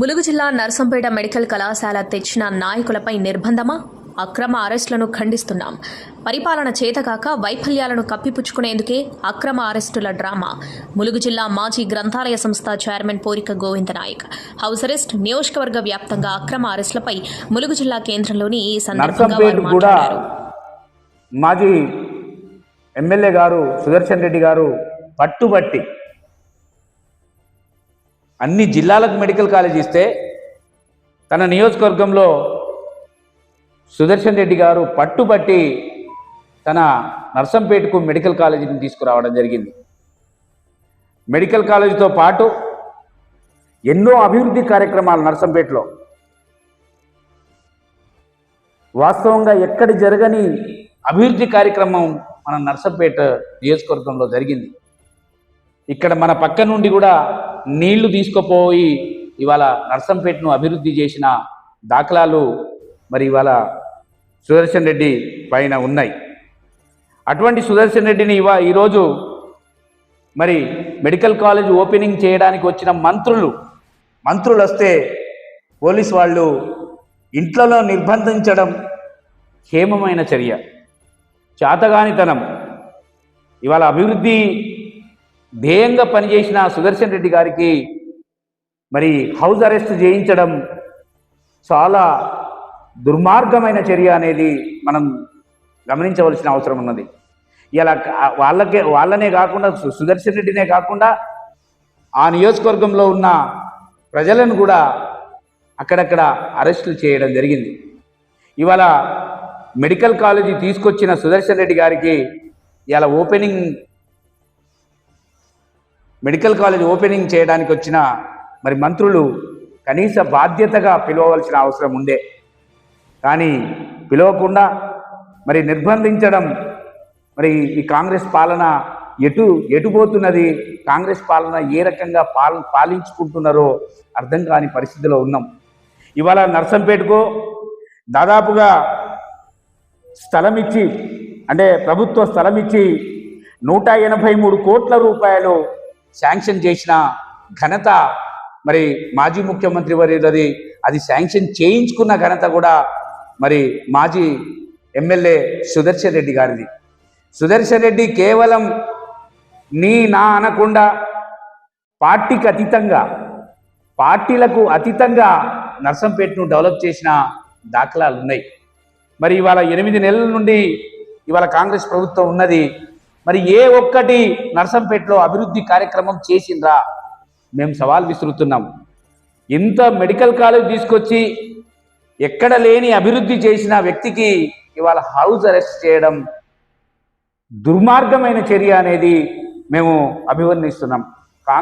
ములుగు జిల్లా నర్సంపేట మెడికల్ కళాశాల తెచ్చిన నాయకులపై నిర్బంధమా? అక్రమ అరెస్టులను ఖండిస్తున్నాం. పరిపాలన చేతకాక వైఫల్యాలను కప్పిపుచ్చుకునేందుకే అక్రమ అరెస్టుల డ్రామా. ములుగు జిల్లా మాజీ గ్రంథాలయ సంస్థ chairman Porika Govindnaik house arrest నియోజకవర్గ వ్యాప్తంగా అక్రమ అరెస్టులపై ములుగు జిల్లా కేంద్రంలోని ఈ సందర్భంగా మాజీ ఎమ్మెల్యే గారు సుదర్శన్ రెడ్డి గారు పట్టుబట్టి అన్ని జిల్లాలకు మెడికల్ కాలేజ్ ఇస్తే తన నియోజకవర్గంలో సుదర్శన్ రెడ్డి గారు పట్టుబట్టి తన నర్సంపేటకు మెడికల్ కాలేజీని తీసుకురావడం జరిగింది. మెడికల్ కాలేజీతో పాటు ఎన్నో అభివృద్ధి కార్యక్రమాలు నర్సంపేటలో. వాస్తవంగా ఎక్కడ జరగని అభివృద్ధి కార్యక్రమం మన నర్సంపేట నియోజకవర్గంలో జరిగింది. ఇక్కడ మన పక్క నుండి కూడా నీళ్ళు తీసుకుపోయి ఇవాళ నర్సంపేటను అభివృద్ధి చేసిన దాఖలాలు మరి ఇవాళ సుదర్శన్ రెడ్డి పైన ఉన్నాయి. అటువంటి సుదర్శన్ రెడ్డిని ఇవా ఈరోజు మరి మెడికల్ కాలేజ్ ఓపెనింగ్ చేయడానికి వచ్చిన మంత్రులు మంత్రులు వస్తే పోలీస్ వాళ్ళు ఇంట్లలో నిర్బంధించడం హేమమైన చర్య చాతగానితనం. ఇవాళ అభివృద్ధి ధ్యేయంగా పనిచేసిన సుదర్శన్ రెడ్డి గారికి మరి హౌస్ అరెస్ట్ చేయించడం చాలా దుర్మార్గమైన చర్య అనేది మనం గమనించవలసిన అవసరం ఉన్నది. ఇలా వాళ్ళకే వాళ్ళనే కాకుండా సుదర్శన్ రెడ్డినే కాకుండా ఆ నియోజకవర్గంలో ఉన్న ప్రజలను కూడా అక్కడక్కడ అరెస్టులు చేయడం జరిగింది. ఇవాళ మెడికల్ కాలేజీ తీసుకొచ్చిన సుదర్శన్ రెడ్డి గారికి ఇలా ఓపెనింగ్ మెడికల్ కాలేజ్ ఓపెనింగ్ చేయడానికి వచ్చిన మరి మంత్రులు కనీస బాధ్యతగా పిలవవలసిన అవసరం ఉండే. కానీ పిలవకుండా మరి నిర్బంధించడం మరి ఈ కాంగ్రెస్ పాలన ఎటు ఎటు పోతున్నది? కాంగ్రెస్ పాలన ఏ రకంగా పాల పాలించుకుంటున్నారో అర్థం కాని పరిస్థితిలో ఉన్నాం. ఇవాళ నర్సంపేటకు దాదాపుగా స్థలం ఇచ్చి అంటే ప్రభుత్వ స్థలం ఇచ్చి నూట ఎనభై మూడు కోట్ల రూపాయలు శాంక్షన్ చేసిన ఘనత మరి మాజీ ముఖ్యమంత్రి వర్యులది అది శాంక్షన్ చేయించుకున్న ఘనత కూడా మరి మాజీ ఎమ్మెల్యే సుదర్శన్ రెడ్డి గారిది. సుదర్శన్ రెడ్డి కేవలం నీ నా అనకుండా పార్టీకి అతీతంగా పార్టీలకు అతీతంగా నర్సంపేటను డెవలప్ చేసిన దాఖలాలు ఉన్నాయి మరి ఇవాళ ఎనిమిది నెలల నుండి ఇవాళ కాంగ్రెస్ ప్రభుత్వం ఉన్నది. మరి ఏ ఒక్కటి నర్సంపేటలో అభివృద్ధి కార్యక్రమం చేసిందా మేము సవాల్ విసురుతున్నాం. ఇంత మెడికల్ కాలేజ్ తీసుకొచ్చి ఎక్కడ లేని అభివృద్ధి చేసిన వ్యక్తికి ఇవాళ హౌస్ అరెస్ట్ చేయడం దుర్మార్గమైన చర్య అనేది మేము అభివర్ణిస్తున్నాం. కాంగ్రెస్